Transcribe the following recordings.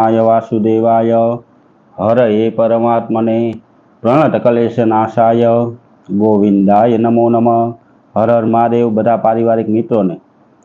આય વાસુદેવાય હર એ પરમાત્મને પ્રણત નાશાય. ગોવિંદાય નમો નમઃ. હર હર મહાદેવ, બધા પારિવારિક મિત્રોને.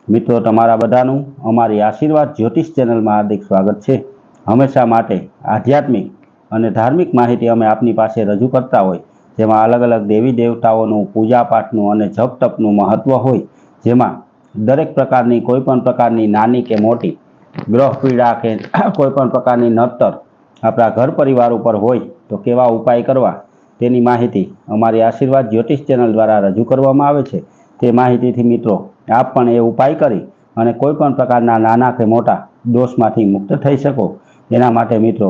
મિત્રો, તમારા બધાનું અમારી આશીર્વાદ જ્યોતિષ ચેનલમાં હાર્દિક સ્વાગત છે. હંમેશા માટે આધ્યાત્મિક અને ધાર્મિક માહિતી અમે આપની પાસે રજૂ કરતા હોય. જેમાં અલગ અલગ દેવી દેવતાઓનું પૂજાપાઠનું અને જપ તપનું મહત્ત્વ હોય. જેમાં દરેક પ્રકારની કોઈપણ પ્રકારની નાની કે મોટી ગ્રહ પીડા કે કોઈ પણ પ્રકારની નડતર આપણા ઘર પરિવાર ઉપર હોય તો કેવા ઉપાય કરવા તેની માહિતી અમારી આશીર્વાદ જ્યોતિષ ચેનલ દ્વારા રજૂ કરવામાં આવે છે. તે માહિતીથી મિત્રો, આપ પણ એ ઉપાય કરી અને કોઈ પણ પ્રકારના નાના કે મોટા દોષમાંથી મુક્ત થઈ શકો. એના માટે મિત્રો,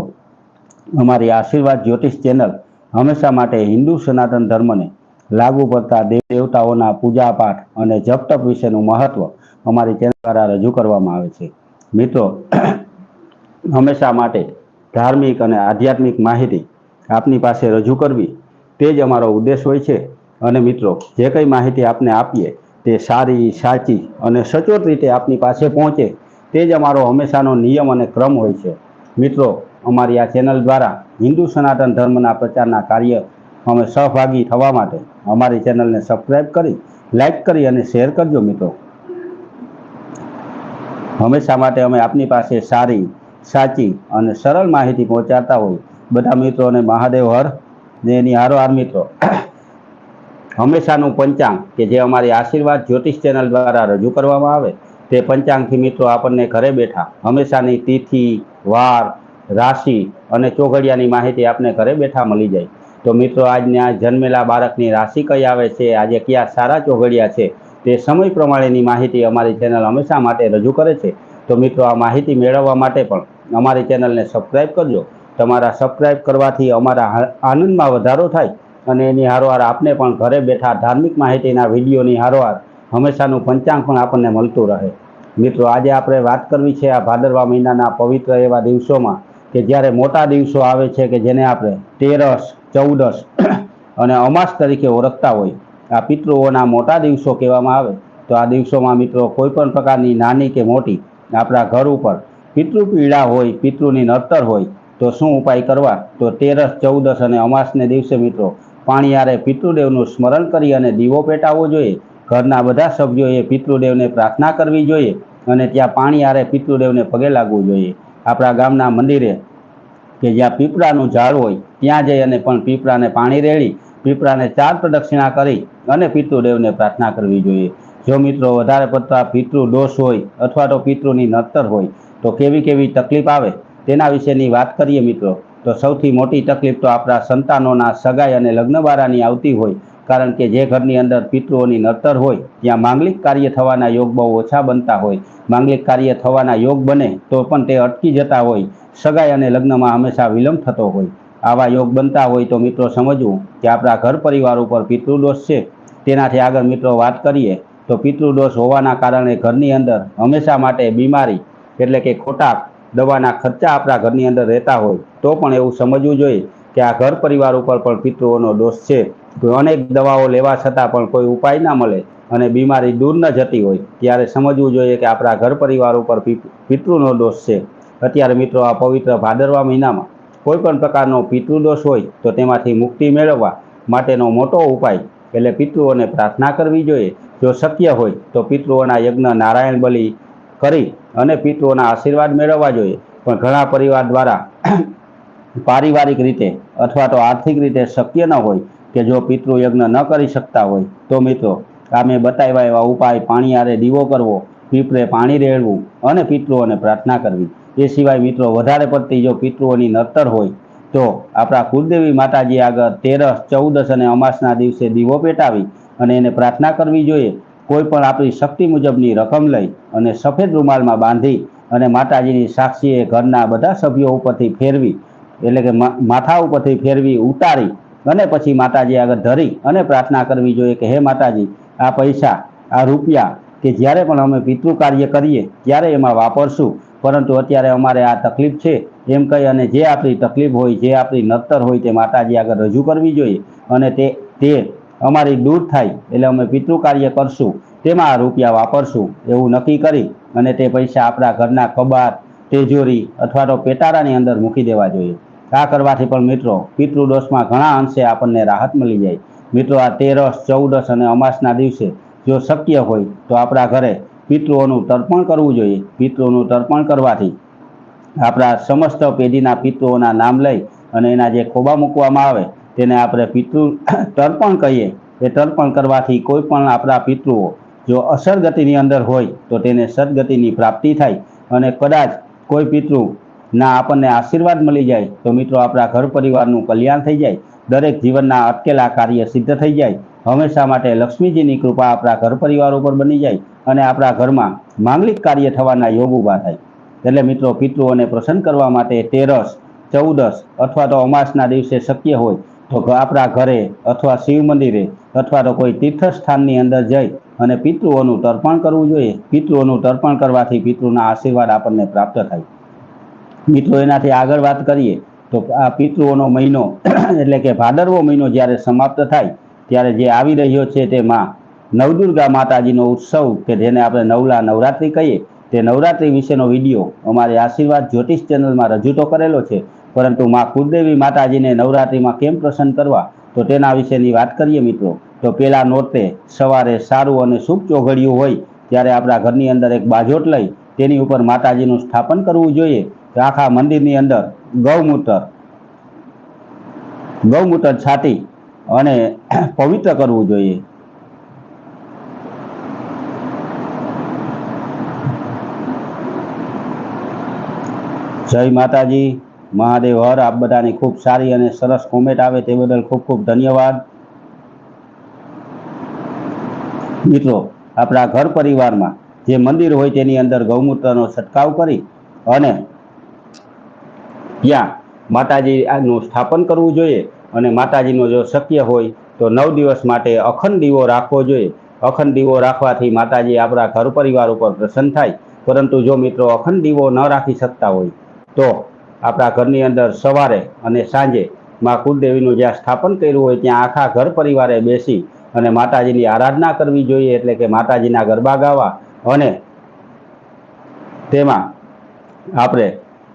અમારી આશીર્વાદ જ્યોતિષ ચેનલ હંમેશા માટે હિન્દુ સનાતન ધર્મને લાગુ પડતા દેવ દેવતાઓના પૂજા પાઠ અને જપ તપ વિશેનું મહત્વ અમારી ચેનલ દ્વારા રજૂ કરવામાં આવે છે. મિત્રો, હંમેશા માટે ધાર્મિક અને આધ્યાત્મિક માહિતી આપની પાસે રજૂ કરવી તે જ અમારો ઉદ્દેશ હોય છે. અને મિત્રો, જે કંઈ માહિતી આપને આપીએ તે સારી, સાચી અને સચોટ રીતે આપની પાસે પહોંચે તે જ અમારો હંમેશાનો નિયમ અને ક્રમ હોય છે. મિત્રો, અમારી આ ચેનલ દ્વારા હિન્દુ સનાતન ધર્મના પ્રચારના કાર્ય અમે સહભાગી થવા માટે અમારી ચેનલને સબસ્ક્રાઈબ કરી લાઈક કરી અને શેર કરજો મિત્રો. હંમેશા માટે અમે આપની પાસે સારી, સાચી અને સરળ માહિતી પહોંચાડતા હોય બધા મિત્રોને મહાદેવ હર ને એની હારોહાર મિત્રો. હંમેશાનું પંચાંગ કે જે અમારી આશીર્વાદ જ્યોતિષ ચેનલ દ્વારા રજૂ કરવામાં આવે, તે પંચાંગથી મિત્રો આપણને ઘરે બેઠા હંમેશાની તિથિ, વાર, રાશિ અને ચોઘડિયાની માહિતી આપને ઘરે બેઠા મળી જાય. તો મિત્રો, આજના જન્મેલા બાળકની રાશિ કઈ આવે છે? આજે કયા સારા ચોઘડિયા છે? તે સમય પ્રમાણેની માહિતી અમારી ચેનલ હંમેશા માટે રજૂ કરે છે. તો મિત્રો, આ માહિતી મેળવવા માટે પણ અમારી ચેનલને સબસ્ક્રાઈબ કરજો. તમારા સબસ્ક્રાઈબ કરવાથી અમારા આનંદમાં વધારો થાય અને એની હારોહાર આપને પણ ઘરે બેઠા ધાર્મિક માહિતીના વિડીયોની હારોહાર હંમેશાનું પંચાંગ પણ આપણને મળતું રહે. મિત્રો, આજે આપણે વાત કરવી છે આ ભાદરવા મહિનાના પવિત્ર એવા દિવસોમાં કે જ્યારે મોટા દિવસો આવે છે કે જેને આપણે તેરસ, ચૌદસ અને અમાસ તરીકે ઓળખતા હોય. આ પિતૃઓના મોટા દિવસો કહેવામાં આવે, તો આ દિવસોમાં મિત્રો કોઈ પણ પ્રકારની નાની કે મોટી આપણા ઘર ઉપર પિતૃ પીડા હોય, પિતૃની નડતર હોય, તો શું ઉપાય કરવા? તો તેરસ, ચૌદસ અને અમાસને દિવસે મિત્રો પાણીયારે પિતૃદેવનું સ્મરણ કરી અને દીવો પેટાવવો જોઈએ. ઘરના બધા સભ્યોએ પિતૃદેવને પ્રાર્થના કરવી જોઈએ અને ત્યાં પાણીયારે પિતૃદેવને પગે લાગવું જોઈએ. આપણા ગામના મંદિરે કે જ્યાં પીપળાનું ઝાડ હોય, ત્યાં જઈ અને પણ પીપળાને પાણી રેડી પીપળાને ચાર પ્રદક્ષિણા કરી અને પિતૃદેવને પ્રાર્થના કરવી જોઈએ. જો મિત્રો વધારે પડતા પિતૃ દોષ હોય અથવા તો પિતૃની નડતર હોય, તો કેવી કેવી તકલીફ આવે તેના વિશેની વાત કરીએ મિત્રો. તો સૌથી મોટી તકલીફ તો આપણા સંતાનોના સગાઈ અને લગ્નવારાની આવતી હોય, કારણ કે જે ઘરની અંદર પિતૃઓની નડતર હોય, ત્યાં માંગલિક કાર્ય થવાના યોગ બહુ ઓછા બનતા હોય. માંગલિક કાર્ય થવાના યોગ બને તો પણ તે અટકી જતા હોય. સગાઈ અને લગ્નમાં હંમેશા વિલંબ થતો હોય. આવા યોગ બનતા હોય તો મિત્રો સમજવું કે આપણા ઘર પરિવાર ઉપર પિતૃદોષ છે. તેનાથી આગળ મિત્રો વાત કરીએ તો પિતૃદોષ હોવાના કારણે ઘરની અંદર હંમેશા માટે બીમારી એટલે કે ખોટા દવાના ખર્ચા આપણા ઘરની અંદર રહેતા હોય તો પણ એવું સમજવું જોઈએ કે આ ઘર પરિવાર ઉપર પણ પિતૃઓનો દોષ છે. અનેક દવાઓ લેવા છતાં પણ કોઈ ઉપાય ના મળે અને બીમારી દૂર ન જતી હોય ત્યારે સમજવું જોઈએ કે આપણા ઘર પરિવાર ઉપર પિતૃનો દોષ છે. અત્યારે મિત્રો આ પવિત્ર ભાદરવા મહિનામાં કોઈ પણ પ્રકારનો પિતૃદોષ હોય તો તેમાંથી મુક્તિ મેળવવા માટેનો મોટો ઉપાય એટલે પિતૃઓને પ્રાર્થના કરવી જોઈએ. જો શક્ય હોય તો પિતૃઓના યજ્ઞ નારાયણ બલિ કરી અને પિતૃઓના આશીર્વાદ મેળવવા જોઈએ. પણ ઘણા પરિવાર દ્વારા પારિવારિક રીતે અથવા તો આર્થિક રીતે શક્ય ન હોય કે જો પિતૃ યજ્ઞ ન કરી શકતા હોય. તો મિત્રો આ મેં બતાવ્યા એવા ઉપાય પાણી આરે દીવો કરવો, પીપળે પાણી રેડવું અને પિતૃઓને પ્રાર્થના કરવી. એ સિવાય મિત્રો વધારે પડતી જો પિતૃઓની નડતર હોય, તો આપણા કુલદેવી માતાજી આગળ તેરસ, ચૌદસ અને અમાસના દિવસે દીવો પેટાવી અને એને પ્રાર્થના કરવી જોઈએ. કોઈ પણ આપણી શક્તિ મુજબની રકમ લઈ અને સફેદ રૂમાલમાં બાંધી અને માતાજીની સાક્ષીએ ઘરના બધા સભ્યો ઉપરથી ફેરવી, એટલે કે માથા ઉપરથી ફેરવી, ઉતારી અને પછી માતાજી આગળ ધરી અને પ્રાર્થના કરવી જોઈએ કે, હે માતાજી, આ પૈસા, આ રૂપિયા કે જ્યારે પણ અમે પિતૃ કાર્ય કરીએ, ત્યારે એમાં વાપરશું પરંતુ અત્યારે અમારે આ તકલીફ છે. એમ કહી અને જે આપણી તકલીફ હોય, જે આપણી નડતર હોય તે માતાજી આગળ રજૂ કરવી જોઈએ અને તે તે અમારી દૂર થાય એટલે અમે પિતૃ કાર્ય કરશું. તેમાં આ રૂપિયા વાપરશું એવું નક્કી કરી અને તે પૈસા આપણા ઘરના કબાટ, તેજોરી અથવા તો પેટારાની અંદર મૂકી દેવા જોઈએ. આ કરવાથી પણ મિત્રો, પિતૃદોષમાં ઘણા અંશે આપણને રાહત મળી જાય. મિત્રો, આ તેરસ, ચૌદસ અને અમાસના દિવસે જો શક્ય હોય તો આપણા ઘરે પિતૃઓનું તર્પણ કરવું જોઈએ, પિતૃઓનું તર્પણ કરવાથી આપણા સમસ્ત પેઢીના પિતૃઓના નામ લઈ અને એના જે ખોબા મૂકવામાં આવે, તેને આપણે પિતૃ તર્પણ કહીએ. એ તર્પણ કરવાથી કોઈ પણ આપણા પિતૃઓ જો અસરગતિની અંદર હોય, તો તેને સદગતિની પ્રાપ્તિ થાય અને કદાચ કોઈ પિતૃ ના આપણને આશીર્વાદ મળી જાય, તો મિત્રો આપણા ઘર પરિવારનું કલ્યાણ થઈ જાય, દરેક જીવનના અટકેલા કાર્ય સિદ્ધ થઈ જાય, હંમેશા માટે લક્ષ્મીજીની કૃપા આપણા ઘર પરિવાર ઉપર બની જાય અને આપણા ઘરમાં માંગલિક કાર્ય થવાના યોગ ઊભા થાય. એટલે મિત્રો, પિતૃઓને પ્રસન્ન કરવા માટે તેરસ, ચૌદસ અથવા તો અમાસના દિવસે શક્ય હોય તો આપણા ઘરે અથવા શિવ મંદિરે અથવા તો કોઈ તીર્થસ્થાનની અંદર જઈ અને પિતૃઓનું તર્પણ કરવું જોઈએ. પિતૃઓનું તર્પણ કરવાથી પિતૃના આશીર્વાદ આપણને પ્રાપ્ત થાય. મિત્રો, એનાથી આગળ વાત કરીએ તો આ પિતૃઓનો મહિનો, એટલે કે ભાદરવો મહિનો જ્યારે સમાપ્ત થાય, ત્યારે જે આવી રહ્યો છે તે માં નવદુર્ગા માતાજીનો ઉત્સવ કે જેને આપણે નવલા નવરાત્રિ કહીએ, તે નવરાત્રિ વિશેનો વીડિયો અમારી આશીર્વાદ જ્યોતિષ ચેનલમાં રજૂ તો કરેલો છે, પરંતુ માં કુલદેવી માતાજીને નવરાત્રિમાં કેમ પ્રસન્ન કરવા, તો તેના વિશેની વાત કરીએ મિત્રો. તો પેલા નોરતે સવારે સારું અને શુભ ચોઘડિયું હોય, ત્યારે આપણા ઘરની અંદર એક બાજોટ લઈ, તેની ઉપર માતાજીનું સ્થાપન કરવું જોઈએ. આખા મંદિરની અંદર ગૌમૂત્ર ગૌમૂત્ર છાતી અને પવિત્ર કરવું જોઈએ. જય માતાજી. મહાદેવ, હર આપ બધાની ખૂબ સારી અને સરસ કોમેન્ટ આવે તે બદલ ખૂબ ખૂબ ધન્યવાદ. મિત્રો, આપણા ઘર પરિવારમાં જે મંદિર હોય તેની અંદર ગૌમૂત્રનો છંટકાવ કરી અને ત્યાં માતાજી નું સ્થાપન કરવું જોઈએ અને માતાજીનો જો શક્ય હોય તો નવ દિવસ માટે અખંડ દીવો રાખવો જોઈએ. અખંડ દીવો રાખવાથી માતાજી આપણા ઘર પરિવાર ઉપર પ્રસન્ન થાય. પરંતુ જો મિત્રો અખંડ દીવો ન રાખી શકતા હોય તો આપણા ઘરની અંદર સવારે અને સાંજે માં કુલદેવીનું જ્યાં સ્થાપન કર્યું હોય ત્યાં આખા ઘર પરિવારે બેસી અને માતાજીની આરાધના કરવી જોઈએ એટલે કે માતાજીના ગરબા ગાવા અને તેમાં આપણે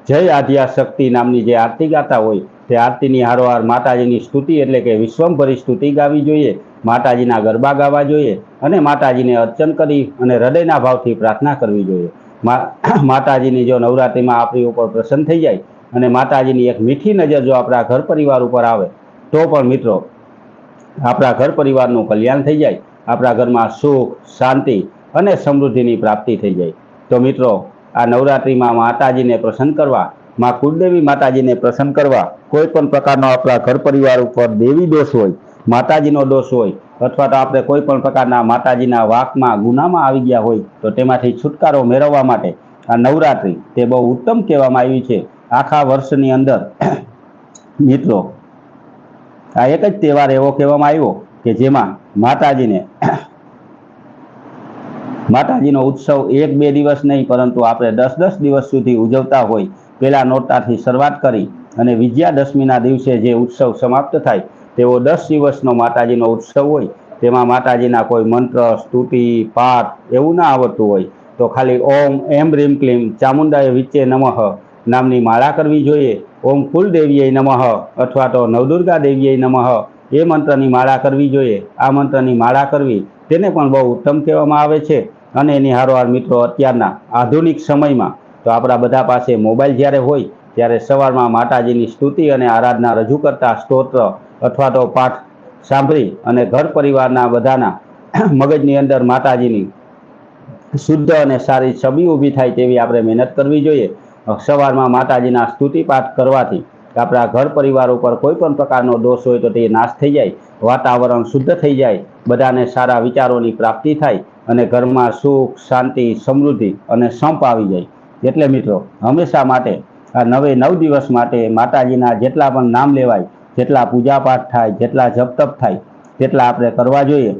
જય આધ્યા શક્તિ નામની જે આરતી ગાતા હોય તે આરતીની હારોહાર માતાજીની સ્તુતિ એટલે કે વિશ્વમભરી સ્તુતિ ગાવી જોઈએ, માતાજીના ગરબા ગાવા જોઈએ અને માતાજીને અર્ચન કરી અને હૃદયના ભાવથી પ્રાર્થના કરવી જોઈએ. માતાજીની જો નવરાત્રિમાં આપણી ઉપર પ્રસન્ન થઈ જાય અને માતાજીની એક મીઠી નજર જો આપણા ઘર પરિવાર ઉપર આવે, તો પણ મિત્રો, આપણા ઘર પરિવારનું કલ્યાણ થઈ જાય, આપણા ઘરમાં સુખ, શાંતિ અને સમૃદ્ધિની પ્રાપ્તિ થઈ જાય. તો મિત્રો, આ નવરાત્રિમાં માતાજીને પ્રસન્ન કરવા, માં કુળદેવી માતાજીને પ્રસન્ન કરવા, કોઈ પણ પ્રકારનો આપણા ઘર પરિવાર ઉપર દેવી દોષ હોય, માતાજીનો દોષ હોય અથવા તો આપણે કોઈ પણ પ્રકારના માતાજીના વાકમાં, ગુનામાં આવી ગયા હોય, તો તેમાંથી છુટકારો મેળવવા માટે આ નવરાત્રિ તે બહુ ઉત્તમ કહેવામાં આવી છે. આખા વર્ષની અંદર મિત્રો, આ એક જ તહેવાર એવો કહેવામાં આવ્યો કે જેમાં માતાજીને માતાજીનો ઉત્સવ એક બે દિવસ નહીં, પરંતુ આપણે દસ દસ દિવસ સુધી ઉજવતા હોય, પહેલા નોરતાથી શરૂઆત કરી અને વિજયાદશમીના દિવસે જે ઉત્સવ સમાપ્ત થાય તેવો દસ દિવસનો માતાજીનો ઉત્સવ હોય, તેમાં માતાજીના કોઈ મંત્ર, સ્તુતિ, પાઠ એવું ના આવડતું હોય, તો ખાલી ઓમ, એમ, રીમ, ક્લીમ ચામુંડાએ વિચ્ચે નમઃ નામની માળા કરવી જોઈએ. ઓમ કુલદેવીએ નમઃ અથવા તો નવદુર્ગા દેવીએ નમઃ એ મંત્રની માળા કરવી જોઈએ. આ મંત્રની માળા કરવી તેને પણ બહુ ઉત્તમ કહેવામાં આવે છે. અને એની હારોહાર મિત્રો અત્યારના આધુનિક સમયમાં, તો આપણા બધા પાસે મોબાઈલ જ્યારે હોય, ત્યારે સવારમાં માતાજીની સ્તુતિ અને આરાધના રજૂ કરતા સ્તોત્ર અથવા તો પાઠ સાંભળી અને ઘર પરિવારના બધાના મગજની અંદર માતાજીની શુદ્ધ અને સારી છબી ઊભી થાય તેવી આપણે મહેનત કરવી જોઈએ. સવારમાં માતાજીના સ્તુતિ પાઠ કરવાથી આપણા ઘર પરિવાર ઉપર કોઈ પણ પ્રકારનો દોષ હોય તો તે નાશ થઈ જાય, વાતાવરણ શુદ્ધ થઈ જાય, બધાને સારા વિચારોની પ્રાપ્તિ થાય અને ઘરમાં સુખ, શાંતિ, સમૃદ્ધિ અને સંપ આવી જાય. એટલે મિત્રો, હંમેશા માટે આ નવે નવ દિવસ માટે માતાજીના જેટલા પણ નામ લેવાય જેટલા પૂજાપાઠ થાય, જેટલા જપ તપ થાય, તેટલા આપણે કરવા જોઈએ.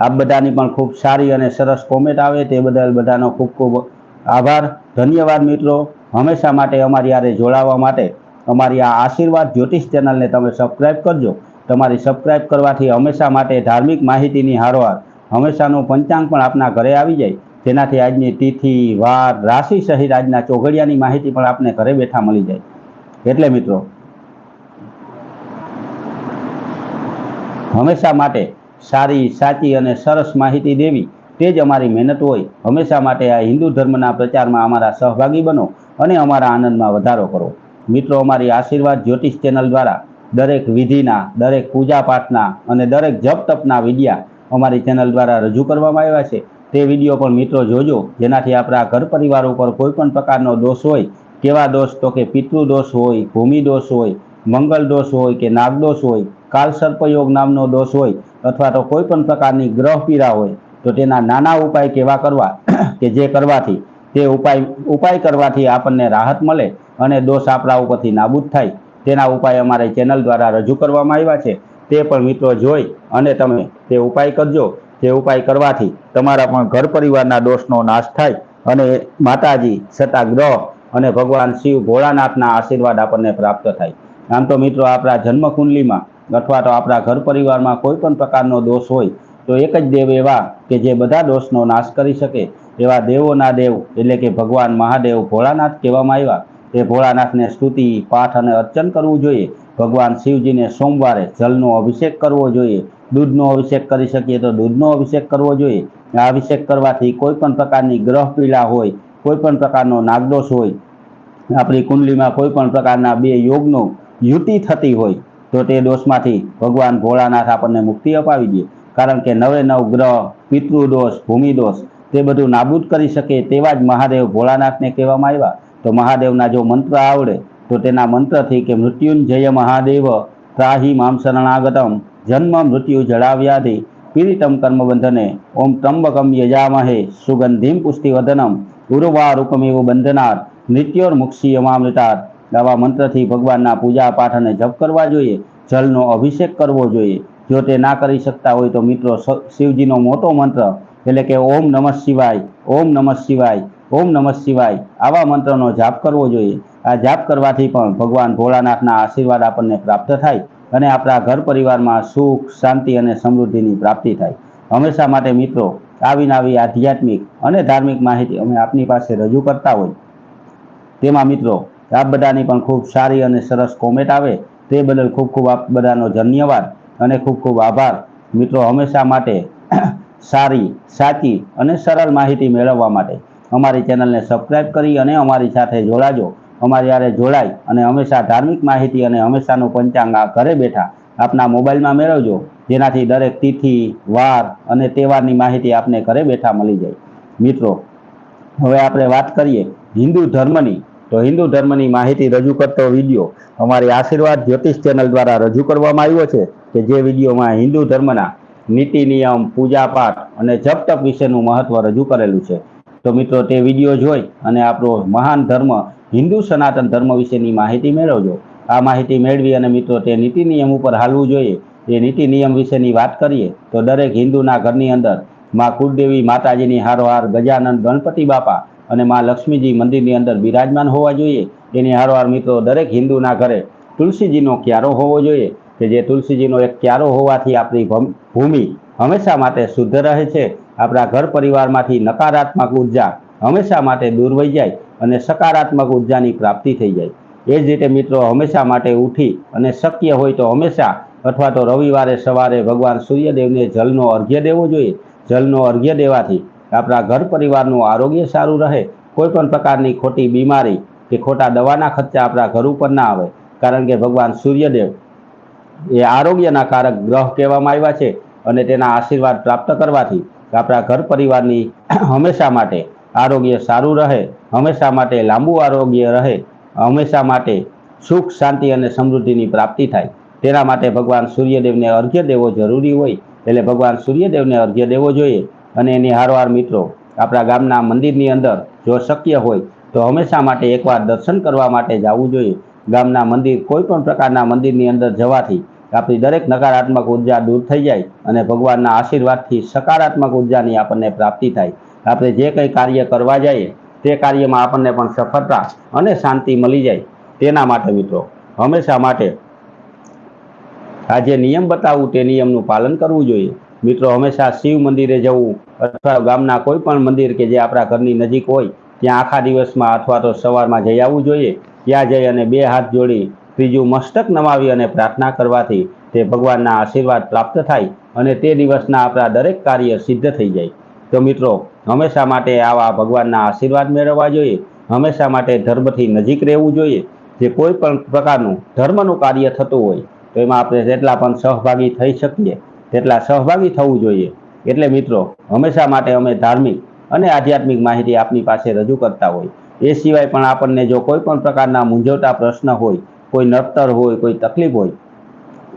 આપ બધાની પણ ખૂબ સારી અને સરસ કોમેન્ટ આવે તે બદલ બધાનો ખૂબ ખૂબ આભાર. ધન્યવાદ મિત્રો. હંમેશા માટે અમારી આરે જોડાવા માટે અમારી આ આશીર્વાદ જ્યોતિષ ચેનલને તમે સબસ્ક્રાઈબ કરજો. તમારી સબસ્ક્રાઇબ કરવાથી હંમેશા માટે ધાર્મિક માહિતીની હારોહાર હંમેશાનું પંચાંગ પણ આપના ઘરે આવી જાય. જેનાથી આજની તિથિ, વાર, રાશિ સહિત આજના ચોઘડિયાની માહિતી પણ આપને ઘરે બેઠા મળી જાય. એટલે મિત્રો હંમેશા માટે સારી, સાચી અને સરસ માહિતી દેવી તે જ અમારી મહેનત હોય. હંમેશા માટે આ હિન્દુ ધર્મના પ્રચારમાં અમારા સહભાગી બનો અને અમારા આનંદમાં વધારો કરો. મિત્રો, અમારી આશીર્વાદ જ્યોતિષ ચેનલ દ્વારા દરેક વિધિના, દરેક પૂજાપાઠના અને દરેક જપ તપના વિડિયા અમારી ચેનલ દ્વારા રજૂ કરવામાં આવ્યા છે. તે વીડિયો પણ મિત્રો જોજો, જેનાથી આપણા ઘર પરિવાર ઉપર કોઈ પણ પ્રકારનો દોષ હોય, કેવા દોષ તો કે પિતૃ દોષ હોય ભૂમિ દોષ હોય મંગલ દોષ હોય કે નાગદોષ હોય કાલ સર્પયોગ નામનો દોષ હોય અથવા તો કોઈ પણ પ્રકારની ગ્રહ પીડા હોય, તો તેના નાના ઉપાય કેવા કરવા કે જે કરવાથી, તે ઉપાય ઉપાય કરવાથી આપણને રાહત મળે અને દોષ આપણા ઉપરથી નાબૂદ થાય. તેના ઉપાય અમારી ચેનલ દ્વારા રજૂ કરવામાં આવ્યા છે. તે પણ મિત્રો જોઈ અને તમે તે ઉપાય કરજો. તે ઉપાય કરવાથી તમારા પણ ઘર પરિવારના દોષનો નાશ થાય અને માતાજી છતાં ગ્રહ અને ભગવાન શિવ ભોળાનાથના આશીર્વાદ આપણને પ્રાપ્ત થાય. આમ તો મિત્રો આપણા જન્મ કુંડલીમાં અથવા તો આપણા ઘર પરિવારમાં કોઈ પણ પ્રકારનો દોષ હોય, તો એક જ દેવ એવા કે જે બધા દોષનો નાશ કરી શકે. એવા દેવોના દેવ એટલે કે ભગવાન મહાદેવ ભોળાનાથ કહેવામાં આવ્યા. તે ભોળાનાથને સ્તુતિ, પાઠ અને અર્ચન કરવું જોઈએ. ભગવાન શિવજીને સોમવારે જલનો અભિષેક કરવો જોઈએ. દૂધનો અભિષેક કરી શકીએ તો દૂધનો અભિષેક કરવો જોઈએ. આ અભિષેક કરવાથી કોઈ પણ પ્રકારની ગ્રહ પીડા હોય, કોઈ પણ પ્રકારનો નાગદોષ હોય, આપણી કુંડલીમાં કોઈ પણ પ્રકારના બે યોગનો યુતિ થતી હોય તો તે દોષમાંથી ભગવાન ભોળાનાથ આપણને મુક્તિ અપાવી દે, કારણ કે નવે નવ ગ્રહ, પિતૃદોષ, ભૂમિદોષ, તે બધું નાબૂદ કરી શકે તેવા જ મહાદેવ ભોળાનાથને કહેવામાં આવ્યા. તો મહાદેવના જો મંત્ર આવડે, તો તેના મંત્રથી કે મૃત્યુંજય મહાદેવ, ત્રાહી મામ શરણાગતમ, જન્મ મૃત્યુ જળાવ્યાથી પીડિતમ કર્મબંધને, ઓમ ત્રંબકમ યજામહે, સુગંધિમ પુષ્ટિવદનમ ઉર્વારૂપમેવ બંધનાર, નિત્યોર્મુક્ષીયમામૃતાર આવા મંત્રથી ભગવાનના પૂજા પાઠ અને જપ કરવા જોઈએ, જલનો અભિષેક કરવો જોઈએ. જો તે ના કરી શકતા હોય તો મિત્રો શિવજીનો મોટો મંત્ર, એટલે કે ઓમ નમઃ શિવાય, ઓમ નમઃ શિવાય, ઓમ નમઃ શિવાય, આવા મંત્રનો જાપ કરવો જોઈએ. આ જાપ કરવાથી પણ ભગવાન ભોળાનાથના આશીર્વાદ આપણને પ્રાપ્ત થાય અને આપણા ઘર પરિવારમાં સુખ, શાંતિ અને સમૃદ્ધિની પ્રાપ્તિ થાય. હંમેશા માટે મિત્રો, આવી નવી આધ્યાત્મિક અને ધાર્મિક માહિતી અમે આપની પાસે રજૂ કરતા હોય. તેમાં મિત્રો આપ બધાની પણ ખૂબ સારી અને સરસ કોમેન્ટ આવે તે બદલ ખૂબ ખૂબ આપ બધાનો ધન્યવાદ અને ખૂબ ખૂબ આભાર. મિત્રો, હંમેશા માટે સારી, સાચી અને સરળ માહિતી મેળવવા માટે અમારી ચેનલને સબસ્ક્રાઇબ કરી અને અમારી સાથે જોડાજો. અમારી યારે જોડાઈ અને હંમેશા ધાર્મિક માહિતી અને હંમેશાનું પંચાંગ આ ઘરે બેઠા આપના મોબાઈલમાં મેળવજો, જેનાથી દરેક તિથિ, વાર અને તહેવારની માહિતી આપને ઘરે બેઠા મળી જાય. મિત્રો, હવે આપણે વાત કરીએ હિન્દુ ધર્મની. તો હિન્દુ ધર્મની માહિતી રજૂ કરતો વીડિયો અમારી આશીર્વાદ જ્યોતિષ ચેનલ દ્વારા રજૂ કરવામાં આવ્યો છે કે જે વિડીયોમાં હિન્દુ ધર્મના નીતિ, નિયમ પૂજા પાઠ અને જપ તપ વિશેનું મહત્વ રજૂ કરેલું છે. તો મિત્રો તે વીડિયો જોઈ અને આપણો મહાન ધર્મ, હિન્દુ સનાતન ધર્મ વિશેની માહિતી મેળવજો. આ માહિતી મેળવી અને મિત્રો તે નીતિ, નિયમ ઉપર હાલવું જોઈએ. એ નીતિ, નિયમ વિશેની વાત કરીએ તો દરેક હિન્દુના ઘરની અંદરમાં કુળદેવી માતાજીની હારોહાર ગજાનંદ ગણપતિ બાપા અને માં લક્ષ્મીજી મંદિરની અંદર બિરાજમાન હોવા જોઈએ. એની હારોહાર મિત્રો દરેક હિન્દુના ઘરે તુલસીજીનો ક્યારો હોવો જોઈએ. કે જે તુલસીજીનો એક ક્યારો હોવાથી આપણી ભમ- ભૂમિ હંમેશા માટે શુદ્ધ રહે છે. આપણા ઘર પરિવારમાંથી નકારાત્મક ઊર્જા હંમેશા માટે દૂર વહી જાય અને સકારાત્મક ઉર્જાની પ્રાપ્તિ થઈ જાય. એ જ રીતે મિત્રો હંમેશા માટે ઉઠી અને શક્ય હોય તો હંમેશા અથવા તો રવિવારે સવારે ભગવાન સૂર્યદેવને જલનો અર્ઘ્ય દેવો જોઈએ. જલનો અર્ઘ્ય દેવાથી આપણા ઘર પરિવારનું આરોગ્ય સારું રહે, કોઈ પણ પ્રકારની ખોટી બીમારી કે ખોટા દવાના ખર્ચા આપણા ઘર ઉપર ના આવે. કારણ કે ભગવાન સૂર્યદેવ એ આરોગ્યના કારક ગ્રહ કહેવામાં આવ્યા છે અને તેના આશીર્વાદ પ્રાપ્ત કરવાથી આપણા ઘર પરિવારની હંમેશા માટે આરોગ્ય સારું રહે, હંમેશા માટે લાંબુ આરોગ્ય રહે, હંમેશા માટે સુખ, શાંતિ અને સમૃદ્ધિની પ્રાપ્તિ થાય. તેના માટે ભગવાન સૂર્યદેવને અર્ઘ્ય દેવો જરૂરી હોય. એટલે ભગવાન સૂર્યદેવને અર્ઘ્ય દેવો જોઈએ. અને એની હારવાર મિત્રો, આપણા ગામના મંદિરની અંદર જો શક્ય હોય, તો હંમેશા માટે એકવાર દર્શન કરવા માટે જવું જોઈએ. ગામના મંદિર કોઈ પણ પ્રકારના મંદિરની અંદર જવાથી આપણી દરેક નકારાત્મક ઊર્જા દૂર થઈ જાય અને ભગવાનના આશીર્વાદથી સકારાત્મક ઉર્જાની આપણને પ્રાપ્તિ થાય. આપણે જે કંઈ કાર્ય કરવા જઈએ, તે કાર્યમાં આપણને પણ સફળતા અને શાંતિ મળી જાય. તેના માટે મિત્રો, હંમેશા માટે આ જે નિયમ બતાવું તે નિયમનું પાલન કરવું જોઈએ. મિત્રો, હંમેશા શિવ મંદિરે જવું અથવા ગામના કોઈ પણ મંદિર કે જે આપણા ઘરની નજીક હોય, ત્યાં આખા દિવસમાં અથવા તો સવારમાં જઈ આવવું જોઈએ. ત્યાં જઈ અને બે હાથ જોડી ત્રીજું મસ્તક નમાવી અને પ્રાર્થના કરવાથી તે ભગવાનના આશીર્વાદ પ્રાપ્ત થાય અને તે દિવસના આપણા દરેક કાર્ય સિદ્ધ થઈ જાય. તો મિત્રો, હંમેશા માટે આવા ભગવાનના આશીર્વાદ મેળવવા જોઈએ. હંમેશા માટે ધર્મથી નજીક રહેવું જોઈએ. જે કોઈ પણ પ્રકારનું ધર્મનું કાર્ય થતું હોય, તો એમાં આપણે જેટલા પણ સહભાગી થઈ શકીએ તેટલા સહભાગી થવું જોઈએ. એટલે મિત્રો, હંમેશા માટે અમે ધાર્મિક અને આધ્યાત્મિક માહિતી આપની પાસે રજૂ કરતા હોય. એ સિવાય પણ આપણને જો કોઈ પણ પ્રકારના મૂંઝવતા પ્રશ્ન હોય, કોઈ નડતર હોય, કોઈ તકલીફ હોય,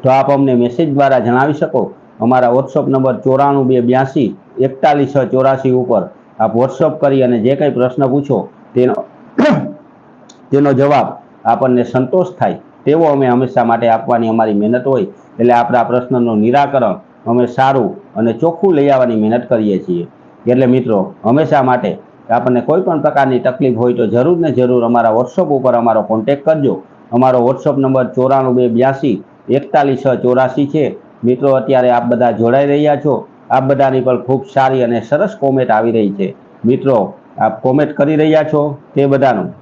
તો આપ અમને મેસેજ દ્વારા જણાવી શકો. અમારા વોટ્સઅપ નંબર ચોરાણું બે બ્યાસી એકતાલીસ છ ચોરાસી ઉપર આપ વોટ્સઅપ કરી અને જે કંઈ પ્રશ્ન પૂછો, તેનો તેનો જવાબ આપણને સંતોષ થાય. તેવો અમે હંમેશા માટે આપવાની અમારી મહેનત હોય. એટલે આપણા પ્રશ્નનું નિરાકરણ અમે સારું અને ચોખ્ખું લઈ આવવાની મહેનત કરીએ છીએ. એટલે મિત્રો હંમેશા માટે? આપણને કોઈ પણ પ્રકારની તકલીફ હોય તો જરૂર ને જરૂર અમારા વોટ્સઅપ ઉપર અમારો કોન્ટેક કરજો. અમારો વોટ્સઅપ નંબર ચોરાણું બે બ્યાસી, એકતાલીસ છ ચોરાસી છે. મિત્રો, અત્યારે આપ બધા જોડાઈ રહ્યા છો. આપ બધાની પણ ખૂબ સારી અને સરસ કોમેન્ટ આવી રહી છે. મિત્રો, આપ કોમેન્ટ કરી રહ્યા છો તે બધાનું.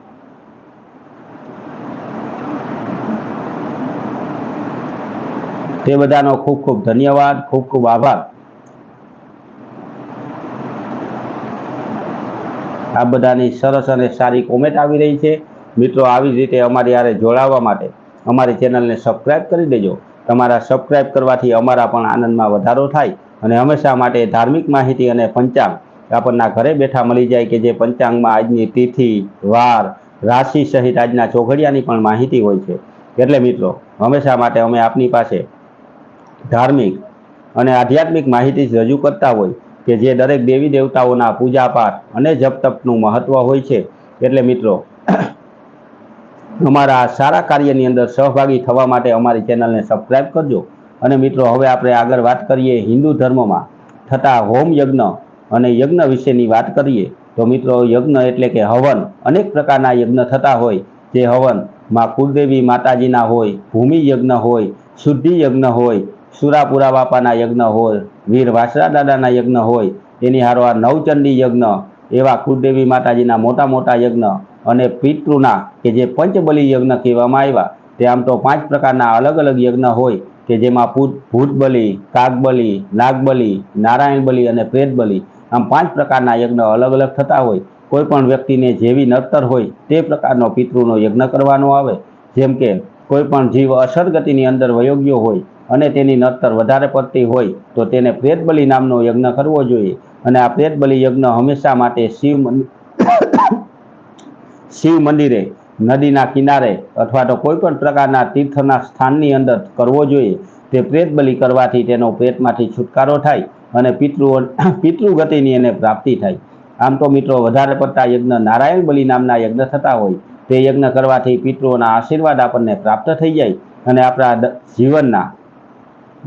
તે બધાનો ખૂબ ખૂબ ધન્યવાદ, ખૂબ ખૂબ આભાર. આ બધાની સરસ અને સારી કોમેન્ટ આવી રહી છે. મિત્રો, આવી જ રીતે અમારી આરે જોડાવા માટે અમારી ચેનલને સબસ્ક્રાઈબ કરી દેજો. તમારા સબસ્ક્રાઈબ કરવાથી અમારા પણ આનંદમાં વધારો થાય અને હંમેશા માટે ધાર્મિક માહિતી અને પંચાંગ આપણના ઘરે બેઠા મળી જાય કે જે પંચાંગમાં આજની તિથિ, વાર, રાશિ સહિત આજના ચોઘડિયાની પણ માહિતી હોય છે. એટલે મિત્રો, હંમેશા માટે અમે આપની પાસે ધાર્મિક અને આધ્યાત્મિક માહિતી રજૂ કરતા હોય કે જે દરેક દેવી દેવતાઓના પૂજાપાઠ અને જપ તપનું મહત્વ હોય છે. એટલે મિત્રો, અમારા સારા કાર્યની અંદર સહભાગી થવા માટે અમારી ચેનલને સબસ્ક્રાઈબ કરજો. અને મિત્રો, હવે આપણે આગળ વાત કરીએ હિન્દુ ધર્મમાં થતા હોમ યજ્ઞ અને યજ્ઞ વિશેની વાત કરીએ. તો મિત્રો, યજ્ઞ એટલે કે હવન, અનેક પ્રકારના યજ્ઞ થતા હોય. જે હવનમાં કુળદેવી માતાજીના હોય, ભૂમિ યજ્ઞ હોય, શુદ્ધિ યજ્ઞ હોય સુરાપુરા બાપાના યજ્ઞ હોય, વીર વાસરા દાદાના યજ્ઞ હોય, એની હારવાર નવચંડી યજ્ઞ, એવા કુળદેવી માતાજીના મોટા મોટા યજ્ઞ અને પિતૃના કે જે પંચબલી યજ્ઞ કહેવામાં આવ્યા, તે આમ તો પાંચ પ્રકારના અલગ અલગ યજ્ઞ હોય કે જેમાં ભૂત, ભૂતબલી, કાગબલી કાક બલિ નાગ બલિ નારાયણ બલી અને પ્રેત બલિ આમ પાંચ પ્રકારના યજ્ઞ અલગ અલગ થતા હોય. કોઈ પણ વ્યક્તિને જેવી નડતર હોય, તે પ્રકારનો પિતૃનો યજ્ઞ કરવાનો આવે. જેમ કે કોઈ પણ જીવ અસરગતિની અંદર વયોગ્ય હોય અને તેની નડતર વધારે પડતી હોય તો તેને પ્રેત બલિ નામનો યજ્ઞ કરવો જોઈએ. અને આ પ્રેતબલી યજ્ઞ હંમેશા માટે શિવ શિવ મંદિરે, નદીના કિનારે અથવા તો કોઈ પણ પ્રકારના તીર્થના સ્થાનની અંદર કરવો જોઈએ. તે પ્રેત બલિ કરવાથી તેનો પ્રેતમાંથી છુટકારો થાય અને પિતૃઓ, પિતૃગતિની એને પ્રાપ્તિ થાય. આમ તો મિત્રો વધારે પડતા યજ્ઞ નારાયણ બલિ નામના યજ્ઞ થતા હોય. તે યજ્ઞ કરવાથી પિતૃઓના આશીર્વાદ આપણને પ્રાપ્ત થઈ જાય અને આપણા જીવનના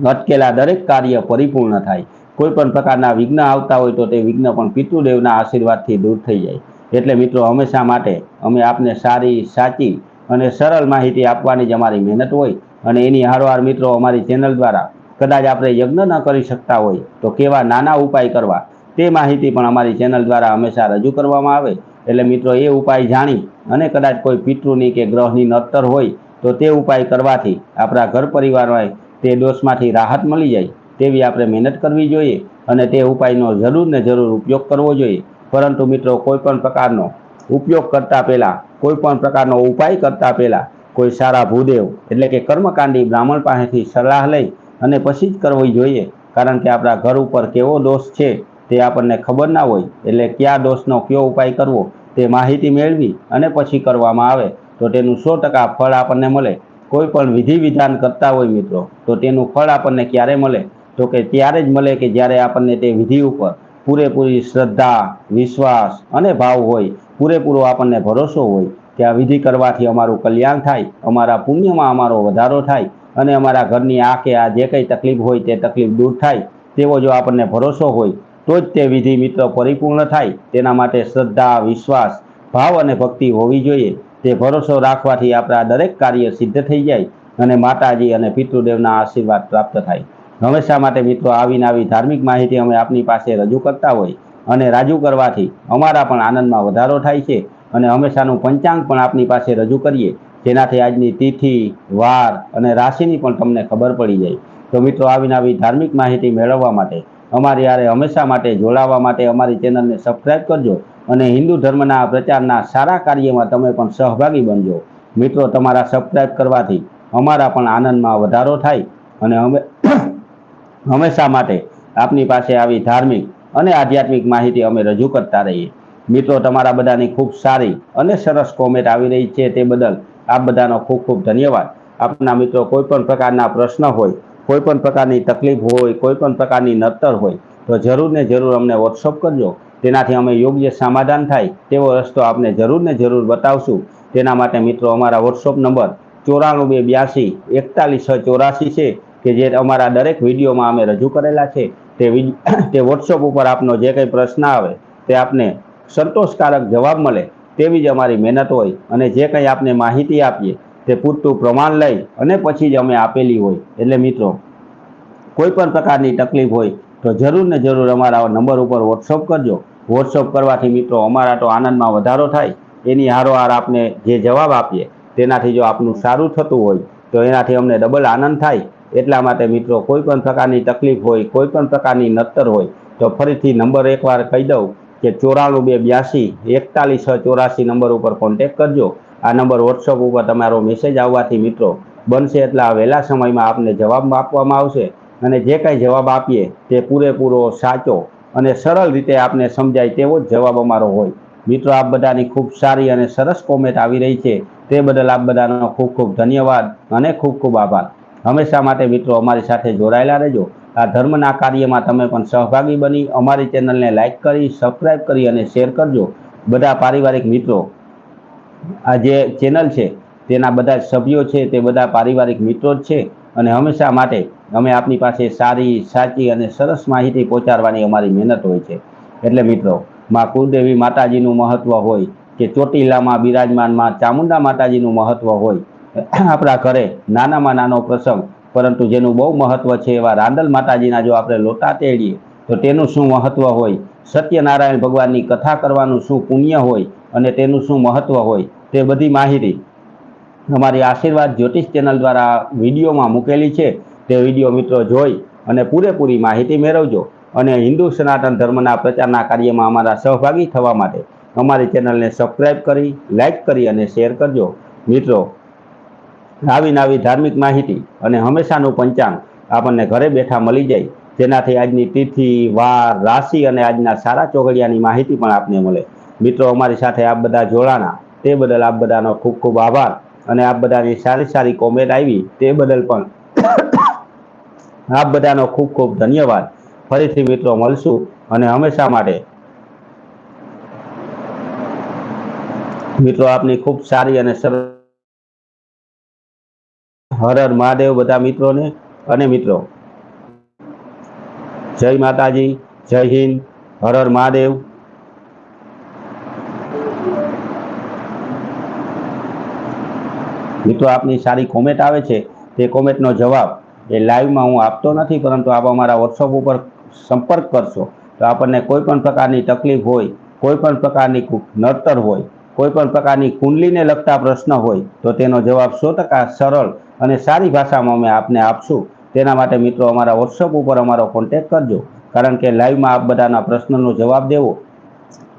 અટકેલા દરેક કાર્ય પરિપૂર્ણ થાય. કોઈ પણ પ્રકારના વિઘ્ન આવતા હોય તો તે વિઘ્ન પણ પિતૃદેવના આશીર્વાદથી દૂર થઈ જાય. એટલે મિત્રો હંમેશા માટે? અમે આપને સારી, સાચી અને સરળ માહિતી આપવાની જ અમારી મહેનત હોય અને એની હારવાર મિત્રો અમારી ચેનલ દ્વારા કદાચ આપણે યજ્ઞ ન કરી શકતા હોય તો કેવા નાના ઉપાય કરવા તે માહિતી પણ અમારી ચેનલ દ્વારા હંમેશા રજૂ કરવામાં આવે. એટલે મિત્રો, એ ઉપાય જાણી અને કદાચ કોઈ પિતૃની કે ગ્રહની નડતર હોય તો તે ઉપાય કરવાથી આપણા ઘર પરિવારમાં તે દોષમાંથી રાહત મળી જાય તેવી આપણે મહેનત કરવી જોઈએ અને તે ઉપાયનો જરૂર ને જરૂર ઉપયોગ કરવો જોઈએ. પરંતુ મિત્રો, કોઈ પણ પ્રકારનો ઉપયોગ કરતા પહેલા, કોઈ પણ પ્રકારનો ઉપાય કરતા પહેલા, કોઈ સારા ભૂદેવ એટલે કે કર્મકાંડી બ્રાહ્મણ પાસેથી સલાહ લઈ અને પછી જ કરવી જોઈએ. કારણ કે આપણા ઘર ઉપર કેવો દોષ છે તે આપણને ખબર ના હોય એટલે કયા દોષનો કયો ઉપાય કરવો તે માહિતી મેળવી અને પછી કરવામાં આવે. તો તેનું સો ટકા ફળ આપણને મળે. કોઈ પણ વિધિ વિધાન કરતા હોય મિત્રો, તો તેનું ફળ આપણને ક્યારે મળે? તો કે ત્યારે જ મળે કે જ્યારે આપણને તે વિધિ ઉપર પૂરેપૂરી શ્રદ્ધા, વિશ્વાસ અને ભાવ હોય, પૂરેપૂરો આપણને ભરોસો હોય કે આ વિધિ કરવાથી અમારું કલ્યાણ થાય, અમારા પુણ્યમાં અમારો વધારો થાય અને અમારા ઘરની આ કે આ જે કંઈ તકલીફ હોય તે તકલીફ દૂર થાય, તેવો જો આપણને ભરોસો હોય, તો જ તે વિધિ મિત્રો પરિપૂર્ણ થાય. તેના માટે શ્રદ્ધા, વિશ્વાસ, ભાવ અને ભક્તિ હોવી જોઈએ. તે ભરોસો રાખવાથી આપણા દરેક કાર્ય સિદ્ધ થઈ જાય અને માતાજી અને પિતૃદેવના આશીર્વાદ પ્રાપ્ત થાય. હંમેશા માટે મિત્રો આવીને આવી ધાર્મિક માહિતી અમે આપની પાસે રજૂ કરતા હોય અને રાજુ કરવાથી અમારા પણ આનંદમાં વધારો થાય છે અને હંમેશાનું પંચાંગ પણ આપની પાસે રજૂ કરીએ, જેનાથી આજની તિથિ, વાર અને રાશિની પણ તમને ખબર પડી જાય. તો મિત્રો આવીને આવી ધાર્મિક માહિતી મેળવવા માટે અમારી યારે હંમેશા માટે જોડાવા માટે અમારી ચેનલને સબસ્ક્રાઈબ કરજો અને હિન્દુ ધર્મના પ્રચારના સારા કાર્યમાં તમે પણ સહભાગી બનજો. મિત્રો, તમારા સબસ્ક્રાઈબ કરવાથી અમારા પણ આનંદમાં વધારો થાય અને અમે હંમેશા માટે આપની પાસે આવી ધાર્મિક અને આધ્યાત્મિક માહિતી અમે રજૂ કરતા રહીએ. મિત્રો, તમારા બધાની ખૂબ સારી અને સરસ કોમેન્ટ આવી રહી છે તે બદલ આપ બધાનો ખૂબ ખૂબ ધન્યવાદ. આપના મિત્રો, કોઈ પણ પ્રકારના પ્રશ્ન હોય, કોઈ પણ પ્રકારની તકલીફ હોય, કોઈ પણ પ્રકારની નડતર હોય, તો જરૂર ને જરૂર અમને વોટ્સઅપ કરજો. તેનાથી અમે યોગ્ય સમાધાન થાય તેવો રસ્તો આપને જરૂર ને જરૂર બતાવશું. તેના માટે મિત્રો, અમારા વોટ્સઅપ નંબર ચોરાણું બે બ્યાસી એકતાલીસ છ ચોરાસી છે કે જે અમારા દરેક વિડીયોમાં અમે રજૂ કરેલા છે. તે તે વોટ્સઅપ ઉપર આપનો જે કંઈ પ્રશ્ન આવે તે આપને સંતોષકારક જવાબ મળે તેવી જ અમારી મહેનત હોય અને જે કંઈ આપને માહિતી આપીએ તે પૂરતું પ્રમાણ લઈ અને પછી જ અમે આપેલી હોય. એટલે મિત્રો, કોઈ પણ પ્રકારની તકલીફ હોય તો જરૂર ને જરૂર અમારા નંબર ઉપર વોટ્સઅપ કરજો. વોટ્સઅપ કરવાથી મિત્રો અમારા તો આનંદમાં વધારો થાય. એની હારોહાર આપને જે જવાબ આપીએ, તેનાથી જો આપનું સારું થતું હોય, તો એનાથી અમને ડબલ આનંદ થાય. એટલા માટે મિત્રો કોઈ પણ પ્રકારની તકલીફ હોય, કોઈ પણ પ્રકારની નત્તર હોય, તો ફરીથી નંબર એકવાર કહી દઉં કે ચોરાણું બે બ્યાસી એકતાલીસ છ ચોરાસી નંબર ઉપર કોન્ટેક કરજો. આ નંબર વોટ્સઅપ ઉપર તમારો મેસેજ આવવાથી મિત્રો બનશે એટલા વહેલા સમયમાં આપને જવાબ આપવામાં આવશે. અને જે કાંઈ જવાબ આપીએ તે પૂરેપૂરો સાચો અને સરળ રીતે આપને સમજાય તેવો જ જવાબ અમારો હોય. મિત્રો, આપ બધાની ખૂબ સારી અને સરસ કોમેન્ટ આવી રહી છે. તે બદલ આપ બધાનો ખૂબ ખૂબ ધન્યવાદ અને ખૂબ ખૂબ આભાર. હંમેશા માટે મિત્રો, અમારી સાથે જોડાયેલા રહેજો. આ ધર્મના કાર્યમાં તમે પણ સહભાગી બની, અમારી ચેનલને લાઈક કરી, સબસ્ક્રાઇબ કરી અને શેર કરજો. બધા પારિવારિક મિત્રો, આ જે ચેનલ છે, તેના બધા સભ્યો છે, તે બધા પારિવારિક મિત્રો જ છે. અને હંમેશા માટે અમે આપની પાસે સારી, સાચી અને સરસ માહિતી પહોંચાડવાની અમારી મહેનત હોય છે. એટલે મિત્રો, માં કુળદેવી માતાજીનું મહત્વ હોય કે ચોટીલામાં બિરાજમાનમાં ચામુંડા માતાજીનું મહત્વ હોય, આપણા ઘરે નાનામાં નાનો પ્રસંગ, પરંતુ જેનું બહુ મહત્વ છે એવા રાંદલ માતાજીના જો આપણે લોટા તેડીએ, તો તેનું શું મહત્વ હોય? સત્યનારાયણ ભગવાનની કથા કરવાનું શું પુણ્ય હોય અને તેનું શું મહત્વ હોય? તે બધી માહિતી અમારી આશીર્વાદ જ્યોતિષ ચેનલ દ્વારા વિડીયોમાં મૂકેલી છે. તે વીડિયો મિત્રો જોઈ અને પૂરેપૂરી માહિતી મેળવજો અને હિન્દુ સનાતન ધર્મના પ્રચારના કાર્યમાં અમારા સહભાગી થવા માટે અમારી ચેનલને સબસ્ક્રાઇબ કરી લાઈક કરી અને શેર કરજો. મિત્રો, આવી નવી ધાર્મિક માહિતી અને હંમેશાનું પંચાંગ આપણને ઘરે બેઠા મળી જાય. જેનાથી આજની તિથિ, વાર, રાશિ અને આજના સારા ચોઘડિયાની માહિતી પણ આપને મળે. મિત્રો, અમારી સાથે આપ બધા જોડાણા. તે બદલ આપ બધાનો ખૂબ ખૂબ આભાર. અને આપ બધાની સારી સારી કોમેન્ટ આવી, તે બદલ પણ આપ બધાનો ખૂબ ખૂબ ધન્યવાદ. ફરીથી મિત્રો, મળશું અને હંમેશા માટે. મિત્રો, આપની ખૂબ સારી અને સરળ હર હર મહાદેવ બધા મિત્રોને અને મિત્રો. જય માતાજી, જય હિન્દ, હર હર મહાદેવ. મિત્રો, આપની સારી કોમેન્ટ આવે છે. તે કોમેન્ટનો જવાબ એ લાઈવમાં હું આપતો નથી, પરંતુ આપ અમારા વોટ્સઅપ ઉપર સંપર્ક કરશો. તો આપણને કોઈ પણ પ્રકારની તકલીફ હોય, કોઈ પણ પ્રકારની નડતર હોય, કોઈ પણ પ્રકારની કુંડલીને લગતા પ્રશ્ન હોય, તો તેનો જવાબ સો ટકા સરળ અને સારી ભાષામાં અમે આપને આપશું. તેના માટે મિત્રો, અમારા વોટ્સઅપ ઉપર અમારો કોન્ટેક કરજો. કારણ કે લાઈવમાં આપ બધાના પ્રશ્નનો જવાબ દેવો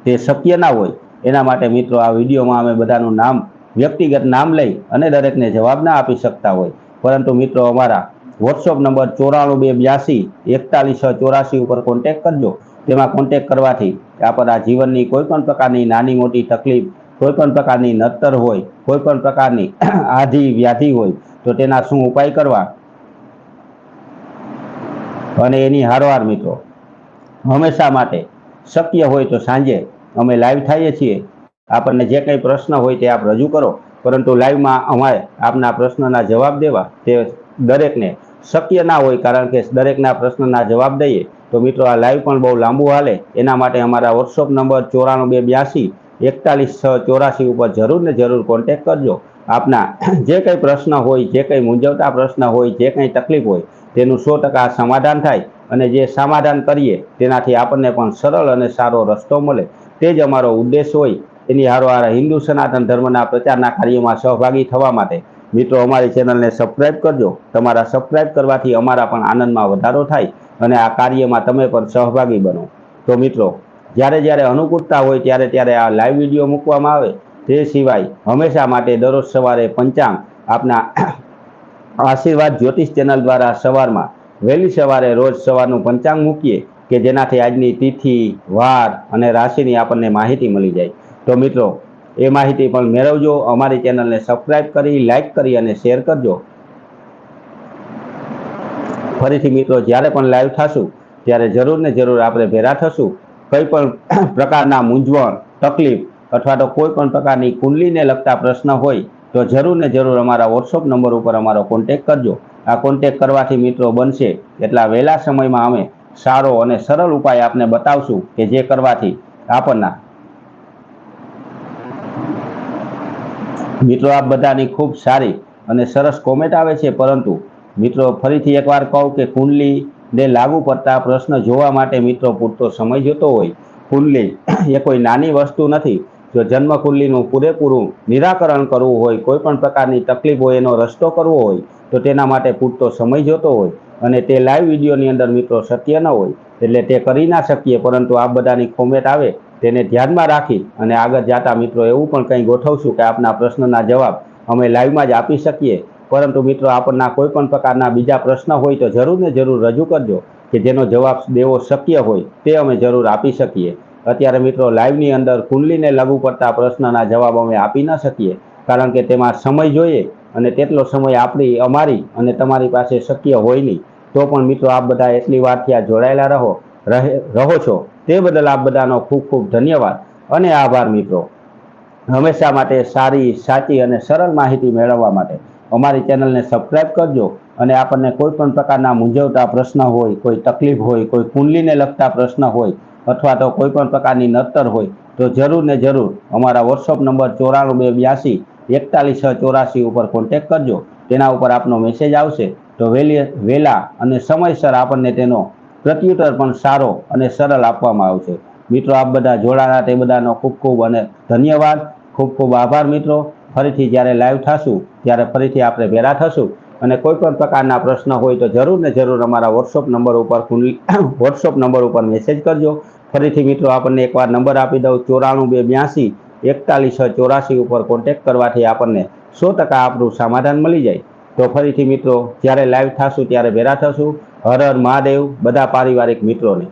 તે શક્ય ના હોય. એના માટે મિત્રો, આ વિડીયોમાં અમે બધાનું નામ વ્યક્તિગત નામ લઈ અને દરેકને જવાબ ના આપી શકતા હોય. પરંતુ મિત્રો, અમારા વોટ્સઅપ નંબર ચોરાણું બે બ્યાસી, એકતાલીસ ચોરાસી ઉપર કોન્ટેક કરજો. તેમાં કોન્ટેક કરવાથી આપણા જીવનની કોઈ પણ પ્રકારની નાની મોટી તકલીફ, કોઈ પણ પ્રકારની નડતર હોય, કોઈ પણ પ્રકારની આધી વ્યાધિ હોય, તો તેના શું ઉપાય કરવા? અને એની હારવાર મિત્રો, હંમેશા માટે શક્ય હોય તો સાંજે અમે લાઈવ થઈએ છીએ. આપણને જે કંઈ પ્રશ્ન હોય તે આપ રજૂ કરો. પરંતુ લાઈવમાં અમારે આપના પ્રશ્નના જવાબ દેવા તે દરેકને શક્ય ના હોય કારણ કે દરેકના પ્રશ્નના જવાબ દઈએ. તો મિત્રો, આ લાઈવ પણ બહુ લાંબુ હાલે. એના માટે અમારા વોટ્સઅપ નંબર ચોરાણું બે બ્યાસી, એકતાલીસ છ ચોરાસી ઉપર જરૂર ને જરૂર કોન્ટેક કરજો. આપના જે કંઈ પ્રશ્ન હોય, જે કંઈ મૂંઝવતા પ્રશ્ન હોય, જે કંઈ તકલીફ હોય, તેનું સો ટકા સમાધાન થાય અને જે સમાધાન કરીએ, તેનાથી આપણને પણ સરળ અને સારો રસ્તો મળે. તે જ અમારો ઉદ્દેશ હોય. એની હારોહાર હિન્દુ સનાતન ધર્મના પ્રચારના કાર્યમાં સહભાગી થવા માટે મિત્રો, અમારી ચેનલને સબસ્ક્રાઇબ કરજો. તમારા સબસ્ક્રાઇબ કરવાથી અમારા પણ આનંદમાં વધારો થાય અને આ કાર્યમાં તમે પણ સહભાગી બનો. તો મિત્રો, જ્યારે જ્યારે અનુકૂળતા હોય ત્યારે ત્યારે આ લાઈવ વીડિયો મૂકવામાં આવે. તે સિવાય હંમેશા માટે દરરોજ સવારે પંચાંગ આપના આશીર્વાદ જ્યોતિષ ચેનલ દ્વારા સવારમાં વહેલી સવારે રોજ સવારનું પંચાંગ મૂકીએ કે જેનાથી આજની તિથિ, વાર અને રાશિની આપણને માહિતી મળી જાય. તો મિત્રો, એ માહિતી પણ મેળવજો, અમારી ચેનલને સબસ્ક્રાઈબ કરી લાઈક કરી અને શેર કરજો. ફરીથી મિત્રો, જ્યારે પણ લાઈવ થશું, ત્યારે જરૂર ને જરૂર આપણે ભેગા થશું. કંઈ પણ પ્રકારના મૂંઝવણ, તકલીફ અથવા તો કોઈ પણ પ્રકારની કુંડલીને લગતા પ્રશ્ન હોય, તો જરૂર ને જરૂર અમારા વોટ્સઅપ નંબર ઉપર અમારો કોન્ટેક કરજો. આ કોન્ટેક કરવાથી મિત્રો બનશે એટલા વહેલા સમયમાં અમે સારો અને સરળ ઉપાય આપને બતાવશું કે જે કરવાથી આપણના મિત્રો, આપ બધાની ખૂબ સારી અને સરસ કોમેન્ટ આવે છે, પરંતુ મિત્રો, ફરીથી એકવાર કહું કે કુંડલીને લાગુ પડતા પ્રશ્ન જોવા માટે મિત્રો, પૂરતો સમય જોતો હોય. કુંડલી એ કોઈ નાની વસ્તુ નથી. જો જન્મ કુંડલીનું પૂરેપૂરું નિરાકરણ કરવું હોય, કોઈ પણ પ્રકારની તકલીફ હોય, એનો રસ્તો કરવો હોય, તો તેના માટે પૂરતો સમય જોતો હોય અને તે લાઈવ વિડીયોની અંદર મિત્રો સત્ય ન હોય, એટલે તે કરી ના શકીએ, પરંતુ આ બધાની કોમેન્ટ આવે તેને ધ્યાનમાં રાખી અને આગળ જતા મિત્રો એવું પણ કંઈ ગોઠવશું કે આપના પ્રશ્નના જવાબ અમે લાઈવમાં જ આપી શકીએ. પરંતુ મિત્રો, આપણના કોઈ પણ પ્રકારના બીજા પ્રશ્ન હોય તો જરૂર ને જરૂર રજૂ કરજો કે જેનો જવાબ દેવો શક્ય હોય તે અમે જરૂર આપી શકીએ. અત્યારે મિત્રો, લાઈવની અંદર કુંડલીને લાગુ પડતા પ્રશ્નના જવાબ અમે આપી ન શકીએ, કારણ કે તેમાં સમય જોઈએ અને તેટલો સમય આપણી, અમારી અને તમારી પાસે શક્ય હોય નહીં. તો પણ મિત્રો, આપ બધા એટલી વારથી આ જોડાયેલા રહો, રહે, રહો છો. તે બદલ આપ બધાનો ખૂબ ખૂબ ધન્યવાદ અને આભાર મિત્રો. હંમેશા માટે સારી, સાચી અને સરળ માહિતી મેળવવા માટે અમારી ચેનલને સબસ્ક્રાઈબ કરજો અને આપણને કોઈ પણ પ્રકારના મૂંઝવતા પ્રશ્ન હોય, કોઈ તકલીફ હોય, કોઈ કુંડલીને લગતા પ્રશ્ન હોય અથવા તો કોઈ પણ પ્રકારની નતર હોય તો જરૂર ને જરૂર અમારા વોટ્સઅપ નંબર ચોરાણું બે બ્યાસી એકતાલીસ છ ચોરાસી ઉપર કોન્ટેક કરજો. તેના ઉપર આપનો મેસેજ આવશે. તો વહેલી વહેલા અને સમયસર આપણને તેનો પ્રત્યુત્તર પણ સારો અને સરળ આપવામાં આવશે મિત્રો, આપ બધા જોડાણા તે બધાનો ખૂબ ખૂબ અને ધન્યવાદ. ખૂબ ખૂબ આભાર, મિત્રો. ફરીથી જ્યારે લાઈવ થશું, ત્યારે ફરીથી આપણે ભેગા થશું. અને કોઈ પણ પ્રકારના પ્રશ્ન હોય તો જરૂર ને જરૂર અમારા વોટ્સઅપ નંબર ઉપર વોટ્સઅપ નંબર ઉપર મેસેજ કરજો. ફરીથી, મિત્રો, આપણને એકવાર નંબર આપી દઉં. ચોરાણું બે બ્યાસી, એકતાલીસ, ચોરાસી ઉપર કોન્ટેક્ટ કરવાથી આપણને સો ટકા આપણું સમાધાન મળી જાય. તો ફરીથી, મિત્રો, જ્યારે લાઈવ થશું, ત્યારે ભેરા થશું. હર હર મહાદેવ બધા પારિવારિક મિત્રોને.